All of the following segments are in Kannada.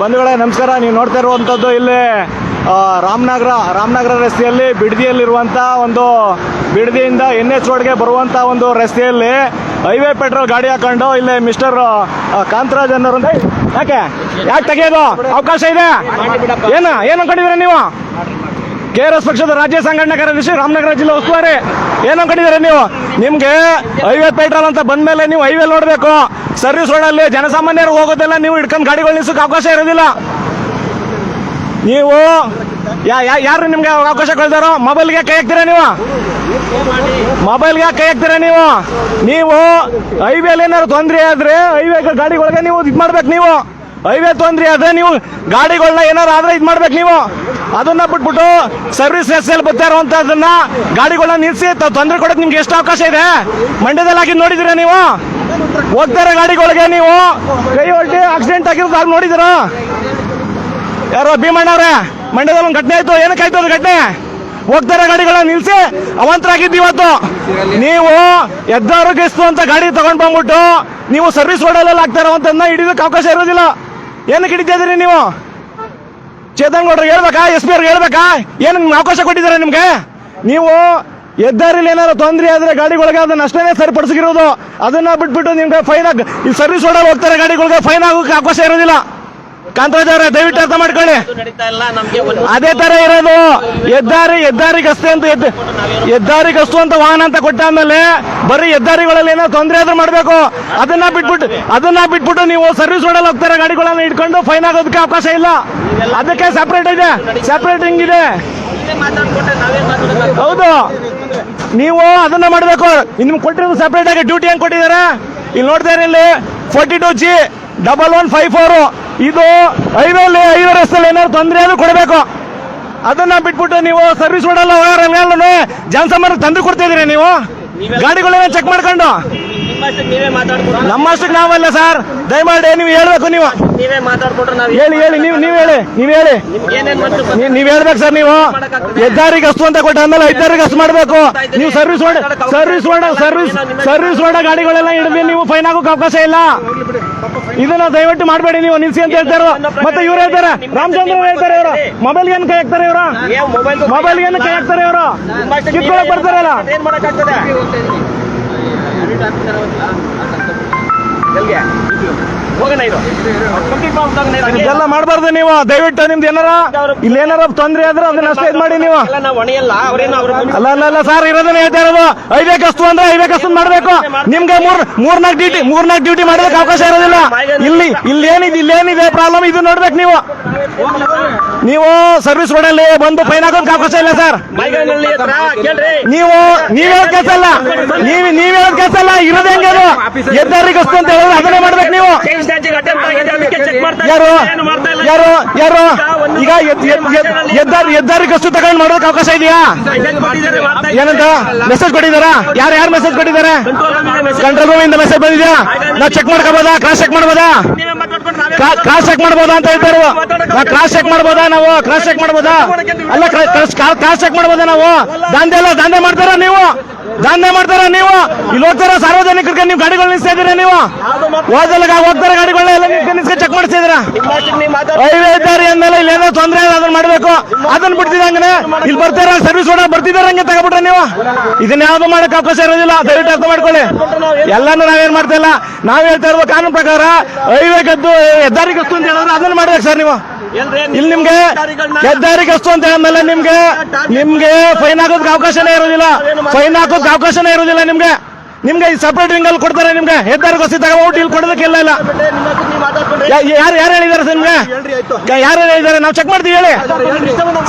ಬಂಧುಗಳೇ, ನಮಸ್ಕಾರ. ನೀವು ನೋಡ್ತಾ ಇರುವಂಥದ್ದು ಇಲ್ಲಿ ರಾಮನಗರ ರಾಮನಗರ ರಸ್ತೆಯಲ್ಲಿ ಬಿಡದಿಯಲ್ಲಿರುವಂಥ ಒಂದು ಬಿಡದಿಯಿಂದ ಎನ್ ಎಚ್ ರೋಡ್ಗೆ ಬರುವಂಥ ಒಂದು ರಸ್ತೆಯಲ್ಲಿ ಹೈವೇ ಪೆಟ್ರೋಲ್ ಗಾಡಿ ಹಾಕೊಂಡು ಇಲ್ಲಿ ಮಿಸ್ಟರ್ ಕಾಂತರಾಜ್ ಅನ್ನೋರು ಯಾಕೆ? ಯಾಕೆ ತೆಗೆಯೋದು? ಅವಕಾಶ ಇದೆ? ಏನು? ಏನು ಅನ್ಕೊಂಡಿದ್ದೀರಾ ನೀವು? ಕೆ ಆರ್ ಎಸ್ ಪಕ್ಷದ ರಾಜ್ಯ ಸಂಘಟನಾ ಕಾರ್ಯದರ್ಶಿ ರಾಮನಗರ ಜಿಲ್ಲೆ ಉಸ್ತುವಾರಿ, ಏನು ಅನ್ಕೊಂಡಿದ್ದೀರಾ ನೀವು? ನಿಮ್ಗೆ ಹೈವೇ ಪೆಟ್ರೋಲ್ ಅಂತ ಬಂದ್ಮೇಲೆ ನೀವು ಹೈವೇ ನೋಡಬೇಕು. ಸರ್ವಿಸ್ ರೋಡಲ್ಲಿ ಜನಸಾಮಾನ್ಯರು ಹೋಗೋದೆಲ್ಲ ನೀವು ಇಟ್ಕೊಂಡು ಗಾಡಿಗಳು ನಿಲ್ಸೋಕೆ ಅವಕಾಶ ಇರೋದಿಲ್ಲ. ನೀವು ಯಾರು ನಿಮ್ಗೆ ಅವಕಾಶ ಕೊಡ್ತಾರೋ? ಮೊಬೈಲ್ಗೆ ಕೈ ಹಾಕ್ತೀರಾ ನೀವು? ಮೊಬೈಲ್ಗೆ ಕೈ ಹಾಕ್ತೀರಾ ನೀವು? ನೀವು ಹೈವೇಲಿ ಏನಾದ್ರು ತೊಂದರೆ ಆದ್ರೆ ಹೈವೇ ಗಾಡಿಗಳಿಗೆ ನೀವು ಇದು ಮಾಡ್ಬೇಕು ನೀವು. ಹೈವೇ ತೊಂದರೆ ಅದೇ ನೀವು ಗಾಡಿಗಳನ್ನ ಏನಾರು ಆದ್ರೆ ಇದು ಮಾಡ್ಬೇಕು ನೀವು. ಅದನ್ನ ಬಿಟ್ಬಿಟ್ಟು ಸರ್ವಿಸ್ ಎಸ್ಸಲ್ಲಿ ಬರ್ತಾ ಇರುವಂತದನ್ನ ಗಾಡಿಗಳನ್ನ ನಿಲ್ಸಿ ತೊಂದರೆ ಕೊಡಕ್ ನಿಮ್ಗೆ ಎಷ್ಟು ಅವಕಾಶ ಇದೆ? ಮಂಡ್ಯದಲ್ಲಿ ಹಾಕಿ ನೋಡಿದಿರಾ ನೀವು? ಹೋಗ್ತಾರೆ ಗಾಡಿಗಳಿಗೆ ನೀವು. ಕೈ ಹೊರಟಿ ಆಕ್ಸಿಡೆಂಟ್ ಆಗಿರೋದು ಆಗ ನೋಡಿದಿರ ಯಾರೋ ಭೀಮಣ್ಣವ್ರೆ ಮಂಡ್ಯದಲ್ಲಿ ಒಂದು ಘಟನೆ ಆಯ್ತು. ಏನಕ್ಕೆ ಆಯ್ತು ಅದು ಘಟನೆ? ಹೋಗ್ತಾರೆ ಗಾಡಿಗಳನ್ನ ನಿಲ್ಸಿ. ಅವಂತರಾಗಿದ್ದು ಇವತ್ತು. ನೀವು ಎದ್ದಾರೋಗ್ಯಸ್ತು ಅಂತ ಗಾಡಿ ತಗೊಂಡ್ ಬಂದ್ಬಿಟ್ಟು ನೀವು ಸರ್ವಿಸ್ ರೋಡಲ್ಲಿ ಆಗ್ತಾ ಅಂತನ್ನ ಹಿಡಿದಕ್ಕೆ ಅವಕಾಶ ಇರೋದಿಲ್ಲ. ಏನಕ್ಕೆ ಹಿಡಿತಾ ಇದೀರಿ ನೀವು? ಚೇತನ್ ಗೌಡ್ರಿಗೆ ಹೇಳ್ಬೇಕಾ? ಎಸ್ ಪಿ ಅವ್ರಿಗೆ ಹೇಳ್ಬೇಕಾ? ಏನು ಅವಕಾಶ ಕೊಟ್ಟಿದ್ದಾರೆ ನಿಮ್ಗೆ? ನೀವು ಹೆದ್ದಾರಿಲಿ ಏನಾದ್ರು ತೊಂದರೆ ಆದ್ರೆ ಗಾಡಿಗಳಿಗೆ ಅದನ್ನ ಅಷ್ಟೇ ಸರಿಪಡಿಸಿರೋದು ಅದನ್ನ ಬಿಟ್ಬಿಟ್ಟು ನಿಮ್ಗೆ ಫೈನ್ ಆಗಿ ಈ ಸರ್ವಿಸ್ ರೋಡಲ್ಲಿ ಹೋಗ್ತಾರೆ ಗಾಡಿಗಳಿಗೆ ಫೈನ್ ಆಗೋಕೆ ಅವಕಾಶ ಇರೋದಿಲ್ಲ. ಕಾಂತರಾಜ್ ದಯವಿಟ್ಟು ಅರ್ಥ ಮಾಡ್ಕೊಳ್ಳಿ. ಅದೇ ತರ ಇರೋದು, ಹೆದ್ದಾರಿ ಹೆದ್ದಾರಿಗಷ್ಟೇ ಅಂತ ಹೆದ್ದಾರಿ ಹೆದ್ದಾರಿಗಷ್ಟು ಅಂತ ವಾಹನ ಅಂತ ಕೊಟ್ಟಾದ್ಮೇಲೆ ಬರೀ ಹೆದ್ದಾರಿಗಳಲ್ಲಿ ಏನೋ ತೊಂದರೆ ಆದ್ರೂ ಮಾಡ್ಬೇಕು. ಅದನ್ನ ಬಿಟ್ಬಿಟ್ಟು ಅದನ್ನ ಬಿಟ್ಬಿಟ್ಟು ನೀವು ಸರ್ವಿಸ್ ರೋಡಲ್ಲಿ ಹೋಗ್ತಾರೆ, ಗಾಡಿಗಳನ್ನ ಇಟ್ಕೊಂಡು ಫೈನ್ ಆಗೋದಕ್ಕೆ ಅವಕಾಶ ಇಲ್ಲ. ಅದಕ್ಕೆ ಸಪ್ರೇಟ್ ಇದೆ ಸೆಪರೇಟಿಂಗ್ ಇದೆ. ಹೌದು. ನೀವು ಅದನ್ನ ಮಾಡಬೇಕು. ನಿಮ್ಗೆ ಕೊಟ್ಟಿರೋದು ಸಪ್ರೇಟ್ ಆಗಿ ಡ್ಯೂಟಿ ಹೆಂಗ್ ಕೊಟ್ಟಿದ್ದಾರೆ? ಇಲ್ಲಿ ನೋಡ್ತಾ ಇಲ್ಲಿ forty two G double one five four. ಇದು ಹೈವೇಲಿ ಹೈವೇ ರಸ್ತೆಯಲ್ಲಿ ಏನಾದ್ರು ತೊಂದರೆ ಆದ್ರೂ ಕೊಡಬೇಕು. ಅದನ್ನ ಬಿಟ್ಬಿಟ್ಟು ನೀವು ಸರ್ವಿಸ್ ರೋಡಲ್ಲ ಹೋಗೋರೆಲ್ಲ ಜನಸಾಮಾನ್ಯ ತಂದು ಕೊಡ್ತಿದ್ದೀರಿ ನೀವು? ಗಾಡಿಗಳನ್ನ ಚೆಕ್ ಮಾಡ್ಕೊಂಡು. ನಿಮ್ಮಷ್ಟಕ್ಕೆ ನಾವಲ್ಲ ಸರ್. ದಯಮಾಡಿ ನೀವು ಹೇಳ್ಬೇಕು ನೀವು. ನೀವೇ ಮಾತಾಡ್ಕೊಟ್ರೆ ನಾವು ಹೇಳಿ ಹೇಳಿ ನೀವು ನೀವು ಹೇಳಿ ನೀವು ಹೇಳಿ. ನೀವು ಹೇಳ್ಬೇಕು ಸರ್ ನೀವು. ಹೆದ್ದಾರಿಗೆ ಅಷ್ಟು ಅಂತ ಕೊಟ್ಟ ಆಮೇಲೆ ಐದಾರಿಗೆ ಅಷ್ಟು ಮಾಡ್ಬೇಕು. ನೀವು service road service road service service road ಗಾಡಿಗಳೆಲ್ಲ ಹಿಡಿದು ನೀವು ಫೈನ್ ಆಗೋಕೆ ಅವಕಾಶ ಇಲ್ಲ. ಇದನ್ನ ದಯವಿಟ್ಟು ಮಾಡಬೇಡಿ ನೀವು ನಿಲ್ಸಿ ಅಂತ ಹೇಳ್ತಾರ ಮತ್ತೆ ಇವ್ರು ಹೇಳ್ತಾರೆ ರಾಮಚಂದ್ರ ಹೇಳ್ತಾರೆ ಇವರು. ಮೊಬೈಲ್ ಏನ್ ಕೈ ಹಾಕ್ತಾರೆ ಇವರು? ಮೊಬೈಲ್ ಏನು ಕೈ ಹಾಕ್ತಾರೆ. ಇವರು? ಕಿತ್ಕೊಳಕ್ ಬರ್ತಾರಲ್ಲ? ಇದೆಲ್ಲ ಮಾಡಬಾರ್ದು ನೀವು. ದಯವಿಟ್ಟು ನಿಮ್ದು ಏನಾರ ಇಲ್ಲೇನಾರ ತೊಂದರೆ ಆದ್ರೆ ಅದನ್ನ ಅಷ್ಟೇ ಮಾಡಿ ನೀವು. ಅಲ್ಲ ಅಲ್ಲ ಅಲ್ಲ, ಸರ್, ಇರೋದನ್ನ ಹೇಳ್ತಾ ಇರೋದು. ಐದೇ ಕಸ್ತು ಅಂದ್ರೆ ಐದೇ ಕಸ್ತು ಮಾಡ್ಬೇಕು. ನಿಮ್ಗೆ ಮೂರ್ ಮೂರ್ನಾಲ್ಕು ಡ್ಯೂಟಿ ಮೂರ್ನಾಲ್ಕು ಡ್ಯೂಟಿ ಮಾಡೋದಕ್ಕೆ ಅವಕಾಶ ಇರೋದಿಲ್ಲ. ಇಲ್ಲಿ ಇಲ್ಲಿ ಏನಿದೆ ಇಲ್ಲಿ ಏನಿದೆ ಪ್ರಾಬ್ಲಮ್ ಇದು ನೋಡ್ಬೇಕು ನೀವು. ನೀವು ಸರ್ವಿಸ್ ರೋಡ್ ಅಲ್ಲಿ ಬಂದು ಫೈನ್ ಹಾಕೋದ್ ಅವಕಾಶ ಇಲ್ಲ ಸರ್ ನೀವು ನೀವ್ ಹೇಳೋದ್ ಕೆಲಸ ಅಲ್ಲ. ನೀವ್ ನೀವ್ ಹೇಳೋದ್ ಕೆಲಸ ಅಲ್ಲ. ಇರೋದ್ ಹೆಂಗೆ ಅದು. ಎದ್ದಾರಿಗೆ ಅಷ್ಟು ಅಂತ ಹೇಳೋದು ಅದನ್ನೇ ಮಾಡ್ಬೇಕು ನೀವು. ಯಾರು ಯಾರು ಯಾರು ಈಗ ಹೆದ್ದಾರಿ ಹೆದ್ದಾರಿ ಎದ್- ಎದ್ದಾರಿ ಎದ್ದಾರಿಗೆ ಅಷ್ಟು ತಗೊಂಡು ಮಾಡೋದಕ್ಕೆ ಅವಕಾಶ ಇದೆಯಾ. ಏನಂತ? ಮೆಸೇಜ್ ಕೊಟ್ಟಿದ್ದಾರಾ? ಯಾರು ಯಾರು ಮೆಸೇಜ್ ಕೊಟ್ಟಿದ್ದಾರೆ? ಕಂಟ್ರೋಲ್ ರೂಮ್ ಇಂದ ಮೆಸೇಜ್ ಬಂದಿದ್ಯಾ? ನಾವು ಚೆಕ್ ಮಾಡ್ಕೋಬೋದಾ? ಕ್ರಾಸ್ ಚೆಕ್ ಮಾಡ್ಬೋದಾ? ಕ್ರಾಸ್ ಚೆಕ್ ಮಾಡ್ಬೋದಾ ಅಂತ ಹೇಳ್ತಾರೆ ಕ್ರಾಸ್ ಚೆಕ್ ಮಾಡ್ಬೋದಾ ನಾವು? ಕ್ರಾಸ್ ಚೆಕ್ ಮಾಡ್ಬೋದಾ? ಅಲ್ಲ ಕ್ರಾಸ್ ಚೆಕ್ ಮಾಡ್ಬೋದಾ ನಾವು? ದಂಧೆ ಎಲ್ಲ ದಂಧೆ ಮಾಡ್ತಾರ ನೀವು? ದಂಧೆ ಮಾಡ್ತಾರ ನೀವು? ಇಲ್ಲಿ ಹೋಗ್ತಾರ? ಸಾರ್ವಜನಿಕರಿಗೆ ನೀವು ಗಾಡಿಗಳು ನಿಲ್ಸ್ತಾ ಇದೀರಾ ನೀವು ಹೋದಲ್ಲ ಹೋಗ್ತಾರ ಗಾಡಿಗಳನ್ನ ಎಲ್ಲ ನಿಲ್ಸ್ಕೊಂಡು ಚೆಕ್ ಮಾಡಿಸ್ತಾ ಹೈವೇ ಇದ್ದಾರೆ ಅಂದ್ಮೇಲೆ ಇಲ್ಲಿ ಏನೋ ತೊಂದರೆ ಅದನ್ನ ಮಾಡ್ಬೇಕು. ಅದನ್ನ ಬಿಡ್ತಿದಂಗನೆ ಇಲ್ಲಿ ಬರ್ತಾರ? ಸರ್ವಿಸ್ ಕೂಡ ಬರ್ತಿದಾರ ಹಂಗೆ ತಗೊಬಿಟ್ರೆ ನೀವು? ಇದನ್ನ ಯಾವ್ದು ಮಾಡಕ್ ಅವಕಾಶ ಇರೋದಿಲ್ಲ. ದಯವಿಟ್ಟು ಅರ್ಥ ಮಾಡ್ಕೊಳ್ಳಿ. ಎಲ್ಲಾನು ನಾವೇನ್ ಮಾಡ್ತಾ ಇಲ್ಲ. ನಾವ್ ಹೇಳ್ತಾ ಇರುವ ಕಾನೂನು ಪ್ರಕಾರ ಹೈವೇ ಗದ್ದು ಹೆದ್ದಾರಿ ಗಸ್ತು ಅಂತ ಹೇಳಿದ್ರೆ ಅದನ್ನ ಮಾಡ್ಬೇಕು ಸರ್ ನೀವು. ಇಲ್ಲಿ ನಿಮ್ಗೆ ಹೆದ್ದಾರಿ ಗಸ್ತು ಅಂತ ಆದ್ಮೇಲೆ ನಿಮ್ಗೆ. ನಿಮ್ಗೆ ಫೈನ್ ಹಾಕೋದಕ್ಕೆ ಅವಕಾಶನೇ ಇರೋದಿಲ್ಲ ಫೈನ್ ಹಾಕೋದಕ್ಕೆ ಅವಕಾಶನೇ ಇರೋದಿಲ್ಲ ನಿಮ್ಗೆ. ನಿಮ್ಗೆ ಈ ಸಪ್ರೇಟ್ ರಿಂಗ್ ಅಲ್ಲಿ ಕೊಡ್ತಾರೆ ನಿಮ್ಗೆ. ಹೆದ್ದಾರಿ ಹೊಸಿದಾಗ ಔಟ್ ಇಲ್ಲಿ ಕೊಡೋದಕ್ಕೆ ಇಲ್ಲ ಇಲ್ಲ. ಯಾರು ಯಾರು ಹೇಳಿದಾರೆ ಸರ್ ನಿಮ್ಗೆ? ಯಾರು ಹೇಳಿದ್ದಾರೆ? ನಾವು ಚೆಕ್ ಮಾಡ್ತೀವಿ ಹೇಳಿ.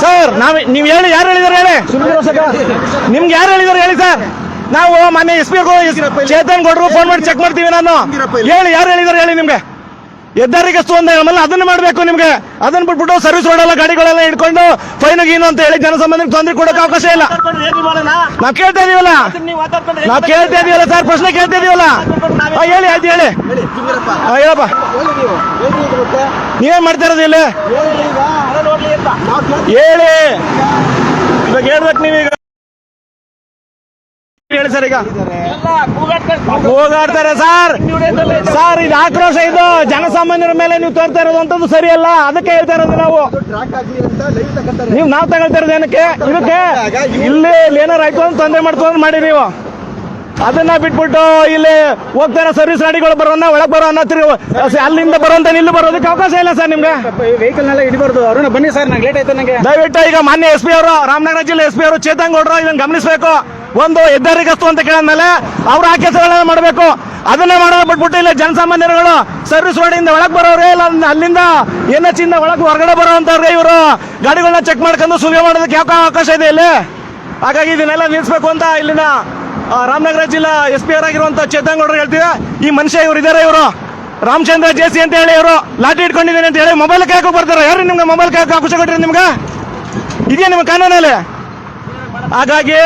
ಸರ್ ನಾವು ನೀವು ಹೇಳಿ ಯಾರು ಹೇಳಿದಾರೆ ಹೇಳಿ. ನಿಮ್ಗೆ ಯಾರು ಹೇಳಿದಾರೆ ಹೇಳಿ ಸರ್. ನಾವು ಮೊನ್ನೆ ಎಸ್ ಪಿ ಚೇತನ್ ಗೌಡ್ರು ಫೋನ್ ಮಾಡಿ ಚೆಕ್ ಮಾಡ್ತೀವಿ ನಾನು. ಹೇಳಿ ಯಾರು ಹೇಳಿದಾರೆ ಹೇಳಿ ನಿಮ್ಗೆ. ಹೆದ್ದಾರಿಗೆ ಅಷ್ಟು ಅಂತ ಆಮೇಲೆ ಅದನ್ನ ಮಾಡಬೇಕು ನಿಮ್ಗೆ. ಅದನ್ನ ಬಿಟ್ಬಿಟ್ಟು ಸರ್ವಿಸ್ ರೋಡೆಲ್ಲ ಗಾಡಿಗಳೆಲ್ಲ ಇಟ್ಕೊಂಡು ಫೈನ್ ಗೀನು ಅಂತ ಹೇಳಿ ಜನಸಂಬಂಧಕ್ಕೆ ತೊಂದರೆ ಕೊಡೋಕೆ ಅವಕಾಶ ಇಲ್ಲ. ನಾವು ಕೇಳ್ತಾ ಇದೀವಲ್ಲ? ನೀವು ಕೇಳ್ತಾ ಇದೀವಲ್ಲ ಸರ್? ಪ್ರಶ್ನೆ ಕೇಳ್ತಾ ಇದೀವಲ್ಲ? ಹೇಳಿ, ಆಯ್ತು, ಹೇಳಿ. ಹೇಳಪ್ಪ. ನೀವೇನ್ ಮಾಡ್ತಾ ಇರೋದು ಇಲ್ಲಿ? ಹೇಳಿ. ಇವಾಗ ಹೇಳ್ಬೇಕು ನೀವೀಗ. ಹೇಳಿ ಸರ್ ಈಗ. ಹೋಗಾಡ್ತಾರೆ ಸರ್. ಸರ್ ಇದು ಆಕ್ರೋಶ ಇದು. ಜನಸಾಮಾನ್ಯರ ಮೇಲೆ ನೀವು ತೋರ್ತಾ ಇರೋದಂತದ್ದು ಸರಿಯಲ್ಲ ಅದಕ್ಕೆ ಹೇಳ್ತಾ ಇರೋದು ನಾವು. ನೀವು ನಾವು ತಗೊಳ್ತಾ ಇರೋದು ಏನಕ್ಕೆ? ಇದಕ್ಕೆ ಇಲ್ಲಿ ಏನಾರು ಆಯ್ತು ಅಂತ ತೊಂದರೆ ಮಾಡ್ತು ಅಂತ ಮಾಡಿ ನೀವು. ಅದನ್ನ ಬಿಟ್ಬಿಟ್ಟು ಇಲ್ಲಿ ಹೋಗ್ತಾರ ಸರ್ವಿಸ್ ಗಾಡಿಗಳು ಬರೋಣ ಒಳಗೆ ಬರೋ ಅನ್ನತ್ರಿ ಅಲ್ಲಿಂದ ಬರೋಂತ ಇಲ್ಲಿ ಬರೋದಕ್ಕೆ ಅವಕಾಶ ಇಲ್ಲ ಸರ್ ನಿಮ್ಗೆ. ವೆಹಿಕಲ್ ನೆಲ್ಲ ಇಡಬಾರ್ದು ಅರುಣ ಬನ್ನಿ ಸರ್ ನಂಗೆ ಲೇಟ್ ಆಯ್ತು ನಂಗೆ. ದಯವಿಟ್ಟು ಈಗ ಮಾನ್ಯ ಎಸ್ ಪಿ ಅವರು ರಾಮನಗರ ಜಿಲ್ಲೆ ಎಸ್ ಪಿ ಅವರು ಚೇತನ್ ಗೌಡ್ರು ಇದನ್ನ ಗಮನಿಸಬೇಕು. ಒಂದು ಹೆದ್ದಾರಿಗಸ್ತು ಅಂತ ಕೇಳಿದ್ಮೇಲೆ ಅವ್ರು ಆ ಕೆಲಸಗಳನ್ನ ಮಾಡಬೇಕು. ಅದನ್ನೇ ಮಾಡೋದು ಬಿಟ್ಬಿಟ್ಟು ಇಲ್ಲ ಜನಸಾಮಾನ್ಯರುಗಳು ಸರ್ವಿಸ್ ರೋಡಿಂದ ಒಳಗೆ ಬರೋರೇ ಇಲ್ಲ ಅಲ್ಲಿಂದ- ಎನ್ ಎಚ್ ಇಂದ ಒಳಗೆ ಹೊರಗಡೆ ಬರೋವಂಥವ್ರೆ ಇವರು? ಗಾಡಿಗಳನ್ನ ಚೆಕ್ ಮಾಡ್ಕೊಂಡು ಸುಲಿಗೆ ಮಾಡೋದಕ್ಕೆ ಯಾವ ಅವಕಾಶ ಇದೆ ಇಲ್ಲಿ? ಹಾಗಾಗಿ ಇದನ್ನೆಲ್ಲ ನಿಲ್ಲಿಸಬೇಕು ಅಂತ ಇಲ್ಲಿನ ರಾಮನಗರ ಜಿಲ್ಲಾ ಎಸ್ ಪಿ ಆಗಿರುವಂತ ಚೇತನ್ ಗೌಡ್ರು ಹೇಳ್ತೀವಿ. ಈ ಮನುಷ್ಯ ಇವರು ಇದಾರೆ ಇವರು. ರಾಮಚಂದ್ರ ಜೇಸಿ ಅಂತ ಹೇಳಿ ಇವರು. ಲಾಟಿ ಇಟ್ಕೊಂಡಿದ್ದೀನಿ ಅಂತ ಹೇಳಿ ಮೊಬೈಲ್ ಕಾಯಕ್ಕೆ ಬರ್ತಾರೆ. ಯಾರು ನಿಮ್ಗೆ ಮೊಬೈಲ್ ಕಾಯಕ್ಕೆ ಅವಕಾಶ ಕೊಟ್ಟಿರಿ ನಿಮ್ಗೆ? ಇದೇ ನಿಮ್ಮ ಕಾನೂನಲ್ಲಿ? ಹಾಗಾಗಿ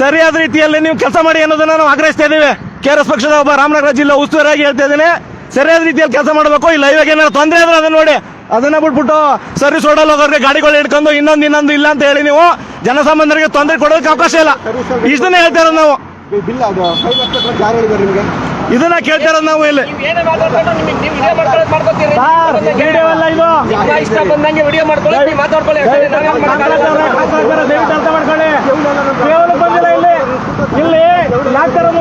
ಸರಿಯಾದ ರೀತಿಯಲ್ಲಿ ನೀವು ಕೆಲಸ ಮಾಡಿ ಅನ್ನೋದನ್ನ ನಾವು ಆಗ್ರಹಿಸ್ತಾ ಇದ್ದೀವಿ. ಕೆ ಆರ್ ಎಸ್ ಪಕ್ಷದ ಒಬ್ಬ ರಾಮನಗರ ಜಿಲ್ಲಾ ಉಸ್ತುವಾರಿಯಾಗಿ ಹೇಳ್ತಾ ಇದ್ದೀನಿ. ಸರಿಯಾದ ರೀತಿಯಲ್ಲಿ ಕೆಲಸ ಮಾಡಬೇಕು. ಇಲ್ಲ ಇವಾಗ ಏನಾದ್ರು ತೊಂದರೆ ಆದ್ರೆ ಅದನ್ನ ನೋಡಿ. ಅದನ್ನ ಬಿಟ್ಬಿಟ್ಟು ಸರ್ವಿಸ್ ರೋಡಲ್ಲಿ ಹೋಗೋರಿಗೆ ಗಾಡಿಗಳು ಹಿಡ್ಕೊಂಡು ಇನ್ನೊಂದು ಇನ್ನೊಂದು ಇಲ್ಲ ಅಂತ ಹೇಳಿ ನೀವು ಜನಸಾಮಾನ್ಯರಿಗೆ ತೊಂದರೆ ಕೊಡೋದಕ್ಕೆ ಅವಕಾಶ ಇಲ್ಲ. ಇಷ್ಟನ್ನೇ ಹೇಳ್ತಾ ಇರೋದು ನಾವು. ಇದನ್ನ ಕೇಳ್ತಾ ಇರೋದು ನಾವು ಇಲ್ಲಿ. ಮಾತಾಡ್ಕೊಳ್ಳಿ ಏನೇ ಮಾತಾಡ್ಕೊಂಡು ನಿಮಗೆ ನೀವು ವಿಡಿಯೋ ಇಲ್ಲಿ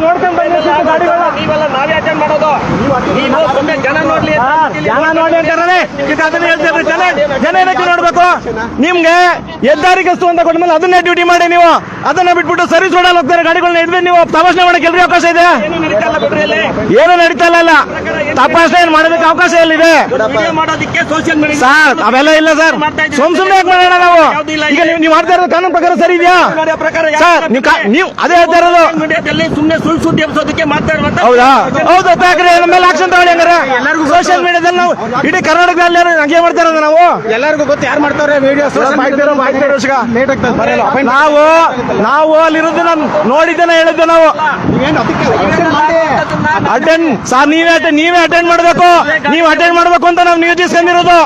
ನೋಡ್ಕೊಂಡು ಬನ್ನಿ. ಸ್ವಲ್ಪ ಗಾಡಿಗಳನ್ನ ನೀವೆಲ್ಲ ನಾವೇ ಅಟೆಂಡ್ ಮಾಡೋದು. ನೀವು ಸುಮ್ಮನೆ ಜನ ನೋಡ್ಲಿ ಜನ ನೋಡಿ ಹೇಳ್ತಾರೆ ಜನ ಜನ ಏನಕ್ಕೆ ನೋಡ್ಬೇಕು? ನಿಮ್ಗೆ ಹೆದ್ದಾರಿಗೆ ಅಂತ ಕೊಟ್ಮೇಲೆ ಅದನ್ನೇ ಡ್ಯೂಟಿ ಮಾಡಿ ನೀವು. ಅದನ್ನ ಬಿಟ್ಬಿಟ್ಟು ಸರ್ವಿಸ್ ರೋಡಲ್ಲಿ ಹೋಗ್ತಾರೆ. ಗಾಡಿಗಳನ್ನ ಇದ್ವಿ ನೀವು ತಪಾಸಣೆ ಮಾಡಕ್ಕೆ ಎಲ್ರಿ ಅವಕಾಶ ಇದೆ ಏನು ನಡೀತಾ ಇಲ್ಲ ತಪಾಸಣೆ ಮಾಡೋದಕ್ಕೆ ಅವಕಾಶ ಎಲ್ಲಿದೆ? ಸರ್ ಅವೆಲ್ಲ ಇಲ್ಲ ಸರ್. ಸುಮ್ ಸುಮ್ನೆ ಯಾಕೆ ಮಾಡೋಣ ನಾವು? ಈಗ ನೀವು ನೀವು ಮಾಡ್ತಾ ಇರೋದು ಕಾನೂನು ಪ್ರಕಾರ ಸರಿ ಇದೆಯಾ? ಸರ್ ನೀವು ನೀವು ಅದೇ ಹೇಳ್ತಾ ಇರೋದು. ಸುಮ್ಮನೆ ಸುಳ್ಳು ಸುದ್ದಿ ಎಬ್ಸೋದಕ್ಕೆ ಮಾತಾಡುವಂತ ಹೌದಾ? ಹೌದು ಯಾಕ್ರೆ? ನಮ್ಮ ಮೇಲೆ ಆಕ್ಷನ್ ತಗೊಳ್ಳಿ ಹಂಗಾರೆ. ಎಲ್ಲರಿಗೂ ಸೋಷಿಯಲ್ ಮೀಡಿಯಾದಲ್ಲಿ ನಾವು ಇಡೀ ಕರ್ನಾಟಕದಲ್ಲಿ ಹಂಗೆ ಮಾಡ್ತಾ ಇರೋದು ನಾವು? ಎಲ್ಲರಿಗೂ ಗೊತ್ತು ಯಾರು ಮಾಡ್ತಾರೆ? ವಿಡಿಯೋ ಲೇಟ್ ಆಗ್ತದೆ. ಬರಲ್ಲ. ನಾವು ನಾವು ಅಲ್ಲಿರೋದು ನಾನು ನೋಡಿದ್ದೇನೆ ಹೇಳಿದ್ದೆ ನಾವು. ಏನು ಅದಕ್ಕೆ ಅಟೆಂಡ್ ಸರ್ ನೀವೇ ಅಟೆಂಡ್ ನೀವೇ ಅಟೆಂಡ್ ಮಾಡಬೇಕು. ನೀವು ಅಟೆಂಡ್ ಮಾಡಬೇಕು ಅಂತ ನಾವು ನಿಯೋಜಿಸ್ಕೊಂಡಿರೋದು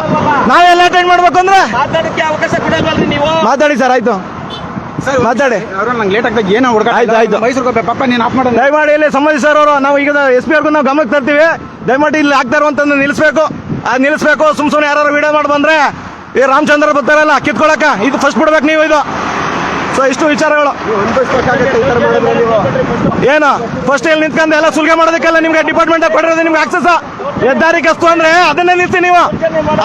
ನಾವೆಲ್ಲ ಅಟೆಂಡ್ ಮಾಡ್ಬೇಕು ಅಂದ್ರೆ? ಮಾತಾಡಕ್ಕೆ ಅವಕಾಶ ಕೊಡಲ್ವಲ್ರಿ ನೀವು? ಮಾತಾಡಿ ಸರ್ ಆಯ್ತು. ಸರ್ ಮಾತಾಡಿ. ಅವರು ನಂಗೆ ಲೇಟ್ ಆಗ್ತದೆ ಏನೋ ಹುಡುಗ ಆಯ್ತು, ಆಯ್ತು. ಮೈಸೂರು ಪಾಪ ನೀನು ಆಫ್ ಮಾಡೋಣ ದಯಮಾಡಿ ಇಲ್ಲಿ ಅವರು ನಾವು ಈಗ ಎಸ್ ಪಿ ಅವ್ರಿಗೂ ನಾವು ಗಮನಕ್ಕೆ ತರ್ತೀವಿ. ದಯಮಾಡಿ ಇಲ್ಲಿ ಆಗ್ತಾ ಅಂತಂದು ನಿಲ್ಲಿಸ್ಬೇಕು. ಅದು ನಿಲ್ಲಿಸ್ಬೇಕು. ಸುಮ್ ಸುಮ್ಮನೆ ಯಾರು ವಿಡಿಯೋ ಮಾಡಿ ಬಂದ್ರೆ ಈ ರಾಮಚಂದ್ರ ಬರ್ತಾರಲ್ಲ ಕಿತ್ಕೊಳಕ ಇದು ಫಸ್ಟ್ ಬಿಡ್ಬೇಕು ನೀವು ಇದು. ಸೊ ಇಷ್ಟು ವಿಚಾರಗಳು. ಏನ? ಫಸ್ಟ್ ಇಲ್ಲಿ ನಿಂತ್ಕೊಂಡು ಎಲ್ಲ ಸುಲಿಗೆ ಮಾಡೋದಕ್ಕೆಲ್ಲ ನಿಮ್ಗೆ ಡಿಪಾರ್ಟ್ಮೆಂಟ್ ಕೊಟ್ಟಿರೋದು ನಿಮ್ಗೆ ಆಕ್ಸಸ್ ಹೆದ್ದಾರಿ ಕಸ್ತು ಅಂದ್ರೆ ಅದನ್ನೇ ನಿಲ್ಸಿ ನೀವು.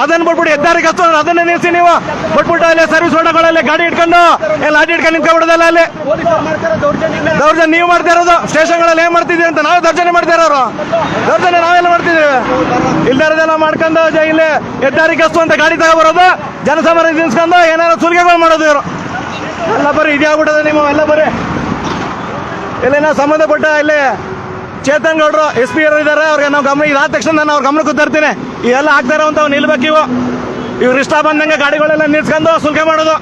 ಅದನ್ನ ಬಿಟ್ಬಿಟ್ಟು ಹೆದ್ದಾರಿ ಕಸ್ತು ಅಂದ್ರೆ ಅದನ್ನೇ ನಿಲ್ಸಿ ನೀವು. ಬಿಟ್ಬಿಟ್ಟು ಅಲ್ಲಿ ಸರ್ವಿಸ್ ರೋಡಗಳಲ್ಲಿ ಗಾಡಿ ಇಟ್ಕೊಂಡು ಎಲ್ಲ ಲಾಟಿ ಇಟ್ಕೊಂಡು ನಿಂತ್ಕೊಂಡ್ಬಿಡೋದಲ್ಲ ಅಲ್ಲಿ? ದೌರ್ಜನ್ಯ, ನೀವು ಮಾಡ್ತಾ ಇರೋದು. ಸ್ಟೇಷನ್ಗಳಲ್ಲಿ ಏನ್ ಮಾಡ್ತಿದ್ದೀರಿ ಅಂತ ನಾವೇ ದೌರ್ಜನ್ಯ ಮಾಡ್ತಾ ಇರೋರು. ದೌರ್ಜನ್ಯ ನಾವೆಲ್ಲ ಮಾಡ್ತಿದ್ದೀವಿ. ಇಲ್ದಾರದೆಲ್ಲ ಮಾಡ್ಕೊಂಡು ಇಲ್ಲಿ ಹೆದ್ದಾರಿ ಕಸ್ತು ಅಂತ ಗಾಡಿ ತಗೊಬರೋದು ಜನಸಾಮಾನ್ಯ ತಿನ್ಸ್ಕೊಂಡು ಏನಾರ ಸುಲಿಗೆಗಳು ಮಾಡೋದು ಇವರು. ಎಲ್ಲ ಬರ್ರಿ ಇದಾಗ್ಬಿಟ್ಟದೆ ನಿಮ್ಮ ಎಲ್ಲ ಬರ್ರಿ ಇಲ್ಲೇನೋ ಸಂಬಂಧಪಟ್ಟ ಇಲ್ಲಿ ಚೇತನ್ ಗೌಡ್ರು ಎಸ್ ಪಿ ಅವರು ಇದ್ದಾರೆ, ಅವ್ರಿಗೆ ನಾವು ಗಮನ ಇದಾದ ತಕ್ಷಣ ನಾನು ಅವ್ರ ಗಮನಕ್ಕೆ ತರ್ತೀನಿ. ಇವೆಲ್ಲ ಆಗ್ತಾರೋ ಅಂತ ಅವ್ನು ನಿಲ್ಬೇಕು ಇವು ಇವ್ರು ಇಷ್ಟ ಬಂದಂಗೆ ಗಾಡಿಗಳೆಲ್ಲ ನಿಲ್ಸ್ಕೊಂಡು ಸುಲ್ಕೆ ಮಾಡೋದು.